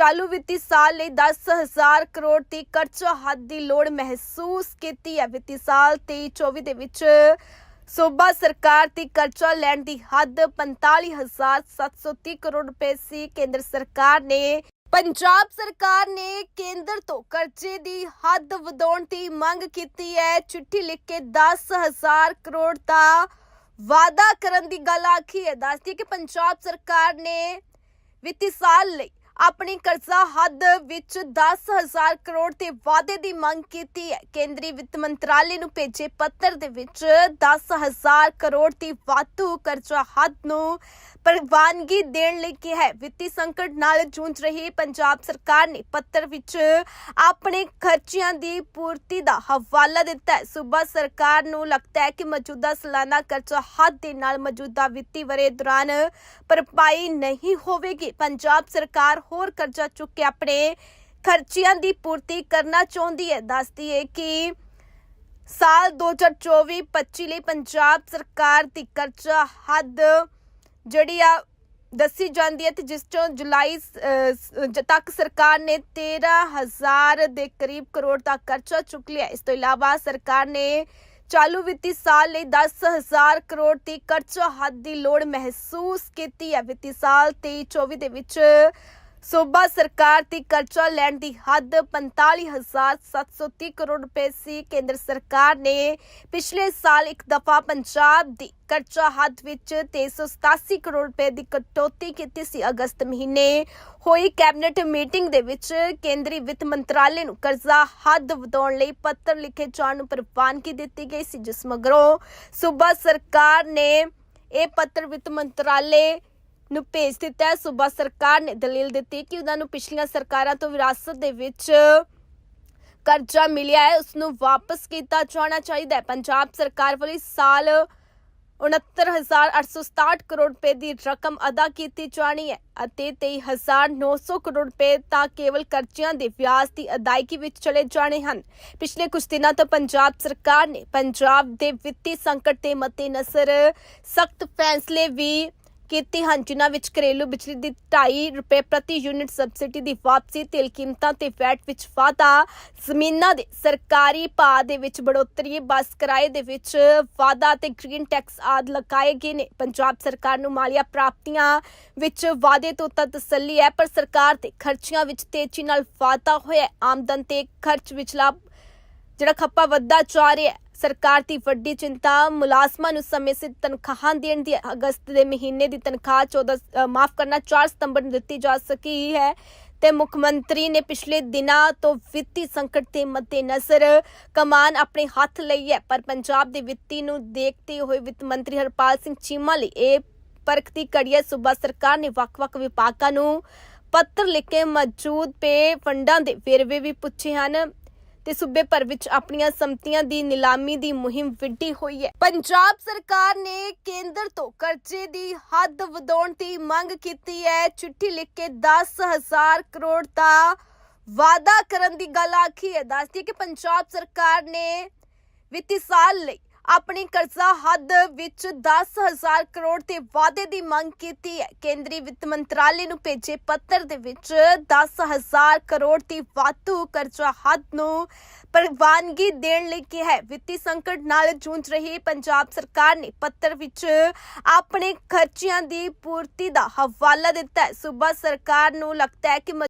ਚਾਲੂ ਵਿੱਤੀ ਸਾਲ ਲਈ 10000 ਕਰੋੜ ਦੀ ਕਰਜ਼ਾ ਹੱਦ ਦੀ ਲੋੜ ਮਹਿਸੂਸ ਕੀਤੀ ਹੈ। ਵਿੱਤੀ ਸਾਲ 23-24 ਦੇ ਵਿੱਚ ਸੂਬਾ ਸਰਕਾਰ ਦੀ ਕਰਜ਼ਾ ਲੈਣ ਦੀ ਹੱਦ 45730 ਕਰੋੜ ਰੁਪਏ ਸੀ। ਕੇਂਦਰ ਸਰਕਾਰ ਨੇ, ਪੰਜਾਬ ਸਰਕਾਰ ਨੇ ਕੇਂਦਰ ਤੋਂ ਕਰਜ਼ੇ ਦੀ ਹੱਦ ਵਧਾਉਣ ਦੀ ਮੰਗ ਕੀਤੀ ਹੈ। ਚਿੱਠੀ ਲਿਖ ਕੇ 10000 ਕਰੋੜ ਦਾ ਵਾਅਦਾ ਕਰਨ ਦੀ ਗੱਲ ਆਖੀ ਹੈ। ਦੱਸਦੀ ਕਿ ਪੰਜਾਬ ਸਰਕਾਰ ਨੇ ਵਿੱਤੀ ਸਾਲ ਲਈ ਆਪਣੀ ਕਰਜ਼ਾ ਹੱਦ ਵਿੱਚ 10000 ਕਰੋੜ ਦੇ ਵਾਅਦੇ ਦੀ ਮੰਗ ਕੀਤੀ ਹੈ। ਕੇਂਦਰੀ ਵਿੱਤ ਮੰਤਰਾਲੇ ਨੂੰ ਭੇਜੇ ਪੱਤਰ ਦੇ ਵਿੱਚ 10000 ਕਰੋੜ ਦੀ ਵਾਧੂ ਕਰਜ਼ਾ ਹੱਦ ਨੂੰ ਪ੍ਰਵਾਨਗੀ ਦੇਣ ਲਈ ਕਿਹਾ ਹੈ। ਵਿੱਤੀ ਸੰਕਟ ਨਾਲ ਜੂਝ ਰਹੀ ਪੰਜਾਬ ਸਰਕਾਰ ਨੇ ਪੱਤਰ ਵਿੱਚ ਆਪਣੇ ਖਰਚਿਆਂ ਦੀ ਪੂਰਤੀ ਦਾ ਹਵਾਲਾ ਦਿੱਤਾ ਹੈ। ਸੂਬਾ ਸਰਕਾਰ ਨੂੰ ਲੱਗਦਾ ਹੈ ਕਿ ਮੌਜੂਦਾ ਸਾਲਾਨਾ ਕਰਜ਼ਾ ਹੱਦ ਦੇ ਨਾਲ ਮੌਜੂਦਾ ਵਿੱਤੀ ਵਰੇ ਦੌਰਾਨ ਭਰਪਾਈ ਨਹੀਂ ਹੋਵੇਗੀ। ਪੰਜਾਬ ਸਰਕਾਰ ਹੋਰ ਕਰਜ਼ਾ ਚੁੱਕ ਕੇ ਆਪਣੇ ਖਰਚਿਆਂ ਦੀ ਪੂਰਤੀ ਕਰਨਾ ਚਾਹੁੰਦੀ ਹੈ। ਦੱਸਦੀ ਹੈ ਕਿ ਸਾਲ 2024-25 ਲਈ ਪੰਜਾਬ ਸਰਕਾਰ ਦੀ ਕਰਜ਼ਾ ਹੱਦ ਜਿਹੜੀ ਆ ਦੱਸੀ ਜਾਂਦੀ ਹੈ ਤੇ ਜਿਸ ਚੋਂ ਜੁਲਾਈ ਤੱਕ ਸਰਕਾਰ ਨੇ 13000 ਦੇ ਕਰੀਬ ਕਰੋੜ ਦਾ ਕਰਜ਼ਾ ਚੁੱਕ ਲਿਆ। ਇਸ ਤੋਂ ਇਲਾਵਾ ਸਰਕਾਰ ਨੇ ਚਾਲੂ ਵਿੱਤੀ ਸਾਲ ਲਈ 10000 ਕਰੋੜ ਦੀ ਕਰਜ਼ਾ ਹੱਦ ਦੀ ਲੋੜ ਮਹਿਸੂਸ ਕੀਤੀ ਹੈ। ਵਿੱਤੀ ਸਾਲ 23-24 ਦੇ ਵਿੱਚ ਸੂਬਾ ਸਰਕਾਰ ਦੀ ਕਰਜ਼ਾ ਲੈਣ ਦੀ ਹੱਦ 45730 ਕਰੋੜ ਰੁਪਏ ਸੀ। ਕੇਂਦਰ ਸਰਕਾਰ ਨੇ ਪਿਛਲੇ ਸਾਲ ਇੱਕ ਦਫਾ ਪੰਜਾਬ ਦੀ ਕਰਜ਼ਾ ਹੱਦ ਵਿੱਚ 387 ਕਰੋੜ ਰੁਪਏ ਦੀ ਕਟੌਤੀ ਕੀਤੀ ਸੀ ਅਗਸਤ ਮਹੀਨੇ। ਹੋਈ ਕੈਬਨਿਟ ਮੀਟਿੰਗ ਦੇ ਵਿੱਚ ਕੇਂਦਰੀ ਵਿੱਤ ਮੰਤਰਾਲੇ ਨੂੰ ਕਰਜ਼ਾ ਹੱਦ ਵਧਾਉਣ ਲਈ ਪੱਤਰ ਲਿਖੇ ਜਾਣ ਨੂੰ ਪ੍ਰਵਾਨਗੀ ਦਿੱਤੀ ਗਈ ਸੀ, ਜਿਸ ਮਗਰੋਂ ਸੂਬਾ ਸਰਕਾਰ ਨੇ ਇਹ ਪੱਤਰ ਵਿੱਤ ਮੰਤਰਾਲੇ ਨੂੰ ਭੇਜ ਦਿੱਤਾ ਹੈ। ਸੂਬਾ ਸਰਕਾਰ ਨੇ ਦਲੀਲ ਦਿੱਤੀ ਕਿ ਉਹਨਾਂ ਨੂੰ ਪਿਛਲੀਆਂ ਸਰਕਾਰਾਂ ਤੋਂ ਵਿਰਾਸਤ ਦੇ ਵਿੱਚ ਕਰਜ਼ਾ ਮਿਲਿਆ ਹੈ। ਉਸ ਨੂੰ ਵਾਪਸ ਕੀਤਾ ਜਾਣਾ ਚਾਹੀਦਾ ਹੈ। ਪੰਜਾਬ ਸਰਕਾਰ ਵੱਲੋਂ ਇਸ ਸਾਲ 69867 ਕਰੋੜ ਰੁਪਏ ਦੀ ਰਕਮ ਅਦਾ ਕੀਤੀ ਜਾਣੀ ਹੈ ਅਤੇ 23900 ਕਰੋੜ ਰੁਪਏ ਤਾਂ ਕੇਵਲ ਕਰਜ਼ਿਆਂ ਦੇ ਵਿਆਜ ਦੀ ਅਦਾਇਗੀ ਵਿੱਚ ਚਲੇ ਜਾਣੇ ਹਨ। ਪਿਛਲੇ ਕੁਝ ਦਿਨਾਂ ਤੋਂ ਪੰਜਾਬ ਸਰਕਾਰ ਨੇ ਪੰਜਾਬ ਦੇ ਵਿੱਤੀ ਸੰਕਟ ਦੇ ਮੱਦੇਨਜ਼ਰ ਸਖਤ ਫੈਸਲੇ ਵੀ ਕੀਤੀ ਹਨ, ਜਿਨ੍ਹਾਂ ਵਿੱਚ ਘਰੇਲੂ ਬਿਜਲੀ ਦੀ 2.5 ਰੁਪਏ ਪ੍ਰਤੀ ਯੂਨਿਟ ਸਬਸਿਡੀ ਦੀ ਵਾਪਸੀ, ਤੇਲ ਕੀਮਤਾਂ ਤੇ ਵੈਟ ਵਿੱਚ ਵਾਧਾ, ਜ਼ਮੀਨਾਂ ਦੇ ਸਰਕਾਰੀ ਭਾਅ ਦੇ ਵਿੱਚ ਬੜੋਤਰੀ, ਬੱਸ ਕਿਰਾਏ ਦੇ ਵਿੱਚ ਵਾਧਾ ਤੇ ਗ੍ਰੀਨ ਟੈਕਸ ਆਦ ਲਗਾਏ ਗਏ ਨੇ। ਪੰਜਾਬ ਸਰਕਾਰ ਨੂੰ ਮਾਲੀਆ ਪ੍ਰਾਪਤੀਆਂ ਵਿੱਚ ਵਾਧੇ ਤੋਂ ਤਾਂ ਤਸੱਲੀ ਹੈ, ਪਰ ਸਰਕਾਰ ਦੇ ਖਰਚਿਆਂ ਵਿੱਚ ਤੇਜ਼ੀ ਨਾਲ ਵਾਧਾ ਹੋਇਆ ਆਮਦਨ ਤੇ ਖਰਚ ਵਿਚਲਾ ਜਿਹੜਾ ਖੱਪਾ ਵੱਧਦਾ ਜਾ ਰਿਹਾ ਹੈ। ਸਰਕਾਰ ਦੀ ਵੱਡੀ ਚਿੰਤਾ ਮੁਲਾਜ਼ਮਾਂ ਨੂੰ ਸਮੇਂ ਸਿਰ ਤਨਖਾਹਾਂ ਦੇਣ ਦੀ, ਅਗਸਤ ਦੇ ਮਹੀਨੇ ਦੀ ਤਨਖਾਹ 14 ਮਾਫ ਕਰਨਾ 4 ਸਤੰਬਰ ਨੂੰ ਦਿੱਤੀ ਜਾ ਸਕੀ ਹੈ। ਤੇ ਮੁੱਖ ਮੰਤਰੀ ਨੇ ਪਿਛਲੇ ਦਿਨਾਂ ਤੋਂ ਵਿੱਤੀ ਸੰਕਟ ਦੇ ਮੱਦੇਨਜ਼ਰ ਕਮਾਨ ਆਪਣੇ ਹੱਥ ਲਈ ਹੈ, ਪਰ ਪੰਜਾਬ ਦੇ ਵਿੱਤੀ ਨੂੰ ਦੇਖਦੇ ਹੋਏ ਵਿੱਤ ਮੰਤਰੀ ਹਰਪਾਲ ਸਿੰਘ ਚੀਮਾ ਲਈ ਇਹ ਪਰਖ ਦੀ ਘੜੀ ਹੈ। ਸੂਬਾ ਸਰਕਾਰ ਨੇ ਵੱਖ-ਵੱਖ ਵਿਭਾਗਾਂ ਨੂੰ ਪੱਤਰ ਲਿਖ ਕੇ ਮੌਜੂਦ ਪੇ ਫੰਡਾਂ ਦੇ ਵੇਰਵੇ ਵੀ ਪੁੱਛੇ ਹਨ। ਤੇ ਸੂਬੇ ਭਰ ਵਿੱਚ ਆਪਣੀਆਂ ਸੰਪਤੀਆਂ ਦੀ ਨਿਲਾਮੀ ਦੀ ਮੁਹਿੰਮ ਵਿੱਢੀ ਹੋਈ ਹੈ। ਪੰਜਾਬ ਸਰਕਾਰ ਨੇ ਕੇਂਦਰ ਤੋਂ ਕਰਜ਼ੇ ਦੀ ਹੱਦ ਵਧਾਉਣ ਦੀ ਮੰਗ ਕੀਤੀ ਹੈ। ਚਿੱਠੀ ਲਿਖ ਕੇ 10000 ਕਰੋੜ ਦਾ ਵਾਅਦਾ ਕਰਨ ਦੀ ਗੱਲ ਆਖੀ ਹੈ। ਦੱਸਦੀ ਕਿ ਪੰਜਾਬ ਸਰਕਾਰ ਨੇ ਵਿੱਤੀ ਸਾਲ ਲਈ ਆਪਣੀ ਕਰਜ਼ਾ ਹੱਦ ਵਿੱਚ 10000 ਕਰੋੜ ਦੇ ਵਾਅਦੇ ਦੀ ਮੰਗ ਕੀਤੀ ਹੈ। ਕੇਂਦਰੀ ਵਿੱਤ ਮੰਤਰਾਲੇ ਨੂੰ ਭੇਜੇ ਪੱਤਰ ਦੇ ਵਿੱਚ 10000 ਕਰੋੜ ਦੀ ਵਾਧੂ ਕਰਜ਼ਾ ਹੱਦ ਨੂੰ ਪ੍ਰਵਾਨਗੀ ਦੇਣ ਲਈ ਕਿਹਾ ਹੈ। ਵਿੱਤੀ ਸੰਕਟ ਨਾਲ ਜੂਝ ਰਹੀ ਪੰਜਾਬ ਸਰਕਾਰ ਨੇ ਪੱਤਰ ਵਿੱਚ ਆਪਣੇ ਖਰਚਿਆਂ ਦੀ ਪੂਰਤੀ ਦਾ ਹਵਾਲਾ ਦਿੱਤਾ ਹੈ। ਸੂਬਾ ਸਰਕਾਰ ਨੂੰ ਲੱਗਦਾ ਹੈ ਕਿ